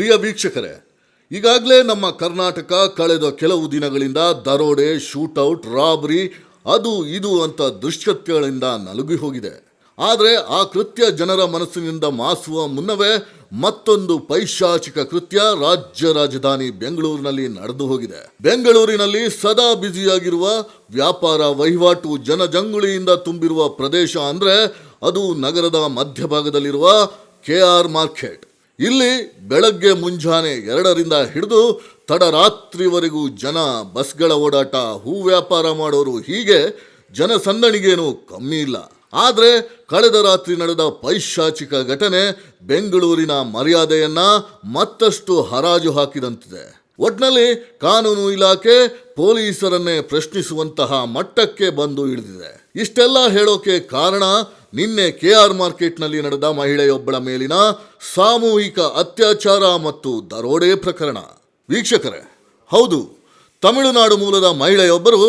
ಪ್ರಿಯ ವೀಕ್ಷಕರೇ, ಈಗಾಗಲೇ ನಮ್ಮ ಕರ್ನಾಟಕ ಕಳೆದ ಕೆಲವು ದಿನಗಳಿಂದ ದರೋಡೆ ಶೂಟೌಟ್ ರಾಬರಿ ಅದು ಇದು ಅಂತ ದುಷ್ಕೃತ್ಯಗಳಿಂದ ನಲುಗಿ ಹೋಗಿದೆ ಆದರೆ ಆ ಕೃತ್ಯ ಜನರ ಮನಸ್ಸಿನಿಂದ ಮಾಸುವ ಮುನ್ನವೇ ಮತ್ತೊಂದು ಪೈಶಾಚಿಕ ಕೃತ್ಯ ರಾಜ್ಯ ರಾಜಧಾನಿ ಬೆಂಗಳೂರಿನಲ್ಲಿ ನಡೆದು ಹೋಗಿದೆ. ಬೆಂಗಳೂರಿನಲ್ಲಿ ಸದಾ ಬ್ಯುಸಿಯಾಗಿರುವ ವ್ಯಾಪಾರ ವಹಿವಾಟು ಜನಜಂಗುಳಿಯಿಂದ ತುಂಬಿರುವ ಪ್ರದೇಶ ಅಂದರೆ ಅದು ನಗರದ ಮಧ್ಯಭಾಗದಲ್ಲಿರುವ ಕೆ ಆರ್ ಮಾರ್ಕೆಟ್. ಇಲ್ಲಿ ಬೆಳಗ್ಗೆ ಮುಂಜಾನೆ ಎರಡರಿಂದ ಹಿಡಿದು ತಡರಾತ್ರಿವರೆಗೂ ಜನ ಬಸ್ಗಳ ಓಡಾಟ, ಹೂ ವ್ಯಾಪಾರ ಮಾಡೋರು ಹೀಗೆ ಜನಸಂದಣಿಗೇನು ಕಮ್ಮಿ ಇಲ್ಲ. ಆದರೆ ಕಳೆದ ರಾತ್ರಿ ನಡೆದ ಪೈಶಾಚಿಕ ಘಟನೆ ಬೆಂಗಳೂರಿನ ಮರ್ಯಾದೆಯನ್ನ ಮತ್ತಷ್ಟು ಹರಾಜು ಹಾಕಿದಂತಿದೆ. ಒಟ್ನಲ್ಲಿ ಕಾನೂನು ಇಲಾಖೆ ಪೊಲೀಸರನ್ನೇ ಪ್ರಶ್ನಿಸುವಂತಹ ಮಟ್ಟಕ್ಕೆ ಬಂದು ಇಳಿದಿದೆ. ಇಷ್ಟೆಲ್ಲ ಹೇಳೋಕೆ ಕಾರಣ ನಿನ್ನೆ ಕೆ ಆರ್ ಮಾರ್ಕೆಟ್ನಲ್ಲಿ ನಡೆದ ಮಹಿಳೆಯೊಬ್ಬಳ ಮೇಲಿನ ಸಾಮೂಹಿಕ ಅತ್ಯಾಚಾರ ಮತ್ತು ದರೋಡೆ ಪ್ರಕರಣ. ವೀಕ್ಷಕರೇ, ಹೌದು, ತಮಿಳುನಾಡು ಮೂಲದ ಮಹಿಳೆಯೊಬ್ಬರು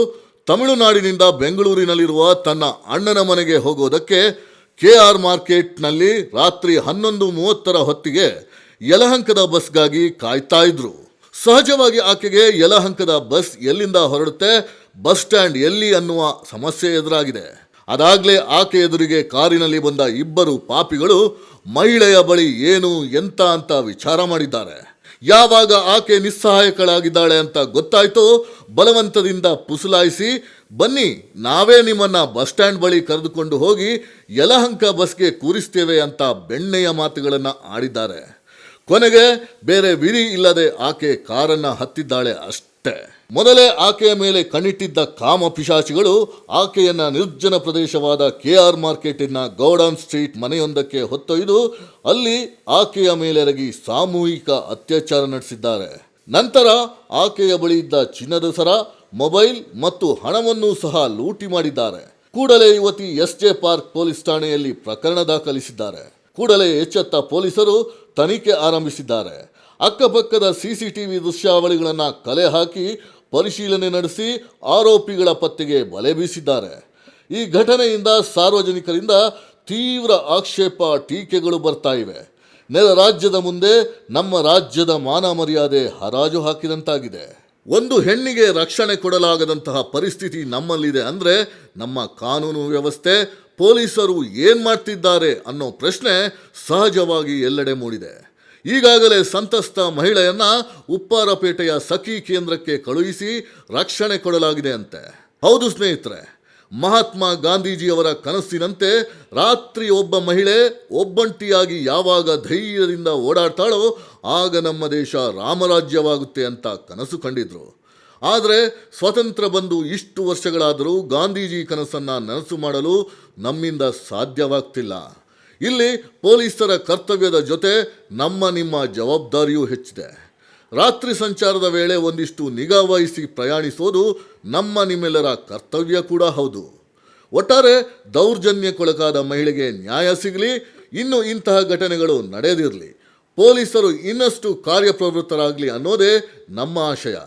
ತಮಿಳುನಾಡಿನಿಂದ ಬೆಂಗಳೂರಿನಲ್ಲಿರುವ ತನ್ನ ಅಣ್ಣನ ಮನೆಗೆ ಹೋಗೋದಕ್ಕೆ ಕೆ ಆರ್ ಮಾರ್ಕೆಟ್ನಲ್ಲಿ ರಾತ್ರಿ ಹನ್ನೊಂದು ಮೂವತ್ತರ ಹೊತ್ತಿಗೆ ಯಲಹಂಕದ ಬಸ್ಗಾಗಿ ಕಾಯ್ತಾ ಇದ್ರು. ಸಹಜವಾಗಿ ಆಕೆಗೆ ಯಲಹಂಕದ ಬಸ್ ಎಲ್ಲಿಂದ ಹೊರಡುತ್ತೆ, ಬಸ್ ಸ್ಟ್ಯಾಂಡ್ ಎಲ್ಲಿ ಅನ್ನುವ ಸಮಸ್ಯೆ ಎದುರಾಗಿದೆ. ಅದಾಗಲೇ ಆಕೆ ಎದುರಿಗೆ ಕಾರಿನಲ್ಲಿ ಬಂದ ಇಬ್ಬರು ಪಾಪಿಗಳು, ಮಹಿಳೆಯ ಬಳಿ ಏನು, ಎಂತ ಅಂತ ವಿಚಾರ ಮಾಡಿದ್ದಾರೆ. ಯಾವಾಗ ಆಕೆ ನಿಸ್ಸಹಾಯಕಳಾಗಿದ್ದಾಳೆ ಅಂತ ಗೊತ್ತಾಯ್ತು. ಬಲವಂತದಿಂದ ಪುಸಲಾಯಿಸಿ, ಬನ್ನಿ, ನಾವೇ ನಿಮ್ಮನ್ನ ಬಸ್ ಸ್ಟ್ಯಾಂಡ್ ಬಳಿ ಕರೆದುಕೊಂಡು ಹೋಗಿ ಯಲಹಂಕ ಬಸ್ಗೆ ಕೂರಿಸ್ತೇವೆ ಅಂತ ಬೆಣ್ಣೆಯ ಮಾತುಗಳನ್ನು ಆಡಿದ್ದಾರೆ. ಕೊನೆಗೆ ಬೇರೆ ವಿರಿ ಇಲ್ಲದೆ ಆಕೆ ಕಾರನ್ನ ಹತ್ತಿದ್ದಾಳೆ ಅಷ್ಟೇ. ಮೊದಲೇ ಆಕೆಯ ಮೇಲೆ ಕಣ್ಣಿಟ್ಟಿದ್ದ ಕಾಮ ಪಿಶಾಚಿಗಳು ಆಕೆಯನ್ನ ನಿರ್ಜನ ಪ್ರದೇಶವಾದ ಕೆ ಆರ್ ಮಾರ್ಕೆಟಿನ ಗೌಡನ್ ಸ್ಟ್ರೀಟ್ ಮನೆಯೊಂದಕ್ಕೆ ಹೊತ್ತೊಯ್ದು ಅಲ್ಲಿ ಆಕೆಯ ಮೇಲೆರಗಿ ಸಾಮೂಹಿಕ ಅತ್ಯಾಚಾರ ನಡೆಸಿದ್ದಾರೆ. ನಂತರ ಆಕೆಯ ಬಳಿ ಇದ್ದ ಚಿನ್ನದ ಸರ, ಮೊಬೈಲ್ ಮತ್ತು ಹಣವನ್ನು ಸಹ ಲೂಟಿ ಮಾಡಿದ್ದಾರೆ. ಕೂಡಲೇ ಯುವತಿ ಎಸ್ ಜೆ ಪಾರ್ಕ್ ಪೊಲೀಸ್ ಠಾಣೆಯಲ್ಲಿ ಪ್ರಕರಣ ದಾಖಲಿಸಿದ್ದಾರೆ. ಕೂಡಲೇ ಎಚ್ಚೆತ್ತ ಪೊಲೀಸರು ತನಿಖೆ ಆರಂಭಿಸಿದ್ದಾರೆ. ಅಕ್ಕಪಕ್ಕದ ಸಿಸಿಟಿವಿ ದೃಶ್ಯಾವಳಿಗಳನ್ನು ಕಲೆ ಹಾಕಿ ಪರಿಶೀಲನೆ ನಡೆಸಿ ಆರೋಪಿಗಳ ಪತ್ತೆಗೆ ಬಲೆ ಬೀಸಿದ್ದಾರೆ. ಈ ಘಟನೆಯಿಂದ ಸಾರ್ವಜನಿಕರಿಂದ ತೀವ್ರ ಆಕ್ಷೇಪ ಟೀಕೆಗಳು ಬರ್ತಾ ಇವೆ. ನೆಲ ರಾಜ್ಯದ ಮುಂದೆ ನಮ್ಮ ರಾಜ್ಯದ ಮಾನ ಮರ್ಯಾದೆ ಹರಾಜು ಹಾಕಿದಂತಾಗಿದೆ. ಒಂದು ಹೆಣ್ಣಿಗೆ ರಕ್ಷಣೆ ಕೊಡಲಾಗದಂತಹ ಪರಿಸ್ಥಿತಿ ನಮ್ಮಲ್ಲಿದೆ ಅಂದರೆ ನಮ್ಮ ಕಾನೂನು ವ್ಯವಸ್ಥೆ, ಪೊಲೀಸರು ಏನ್ ಮಾಡ್ತಿದ್ದಾರೆ ಅನ್ನೋ ಪ್ರಶ್ನೆ ಸಹಜವಾಗಿ ಎಲ್ಲೆಡೆ ಮೂಡಿದೆ. ಈಗಾಗಲೇ ಸಂತಸ್ತ ಮಹಿಳೆಯನ್ನ ಉಪ್ಪಾರಪೇಟೆಯ ಸಖಿ ಕೇಂದ್ರಕ್ಕೆ ಕಳುಹಿಸಿ ರಕ್ಷಣೆ ಕೊಡಲಾಗಿದೆ ಅಂತೆ. ಹೌದು ಸ್ನೇಹಿತರೆ, ಮಹಾತ್ಮ ಗಾಂಧೀಜಿಯವರ ಕನಸಿನಂತೆ ರಾತ್ರಿ ಒಬ್ಬ ಮಹಿಳೆ ಒಬ್ಬಂಟಿಯಾಗಿ ಯಾವಾಗ ಧೈರ್ಯದಿಂದ ಓಡಾಡ್ತಾಳೋ ಆಗ ನಮ್ಮ ದೇಶ ರಾಮರಾಜ್ಯವಾಗುತ್ತೆ ಅಂತ ಕನಸು ಕಂಡಿದ್ರು. ಆದರೆ ಸ್ವತಂತ್ರ ಬಂದು ಇಷ್ಟು ವರ್ಷಗಳಾದರೂ ಗಾಂಧೀಜಿ ಕನಸನ್ನು ನನಸು ಮಾಡಲು ನಮ್ಮಿಂದ ಸಾಧ್ಯವಾಗ್ತಿಲ್ಲ. ಇಲ್ಲಿ ಪೊಲೀಸರ ಕರ್ತವ್ಯದ ಜೊತೆ ನಮ್ಮ ನಿಮ್ಮ ಜವಾಬ್ದಾರಿಯೂ ಹೆಚ್ಚಿದೆ. ರಾತ್ರಿ ಸಂಚಾರದ ವೇಳೆ ಒಂದಿಷ್ಟು ನಿಗಾ ವಹಿಸಿ ಪ್ರಯಾಣಿಸೋದು ನಮ್ಮ ನಿಮ್ಮೆಲ್ಲರ ಕರ್ತವ್ಯ ಕೂಡ ಹೌದು. ಒಟ್ಟಾರೆ ದೌರ್ಜನ್ಯಕ್ಕೊಳಗಾದ ಮಹಿಳೆಗೆ ನ್ಯಾಯ ಸಿಗಲಿ, ಇನ್ನು ಇಂತಹ ಘಟನೆಗಳು ನಡೆದಿರಲಿ. ಪೊಲೀಸರು ಇನ್ನಷ್ಟು ಕಾರ್ಯಪ್ರವೃತ್ತರಾಗಲಿ ಅನ್ನೋದೇ ನಮ್ಮ ಆಶಯ.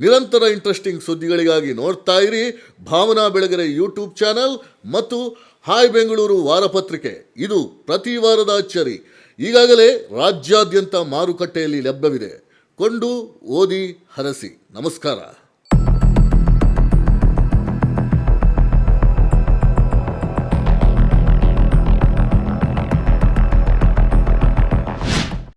ನಿರಂತರ ಇಂಟ್ರೆಸ್ಟಿಂಗ್ ಸುದ್ದಿಗಳಿಗಾಗಿ ನೋಡ್ತಾ ಇರಿ ಭಾವನಾ ಬೆಳಗೆರೆ ಯೂಟ್ಯೂಬ್ ಚಾನಲ್ ಮತ್ತು ಹಾಯ್ ಬೆಂಗಳೂರು ವಾರಪತ್ರಿಕೆ. ಇದು ಪ್ರತಿ ವಾರದ ಅಚ್ಚರಿ. ಈಗಾಗಲೇ ರಾಜ್ಯಾದ್ಯಂತ ಮಾರುಕಟ್ಟೆಯಲ್ಲಿ ಲಭ್ಯವಿದೆ. ಕೊಂಡು ಓದಿ ಹರಸಿ. ನಮಸ್ಕಾರ.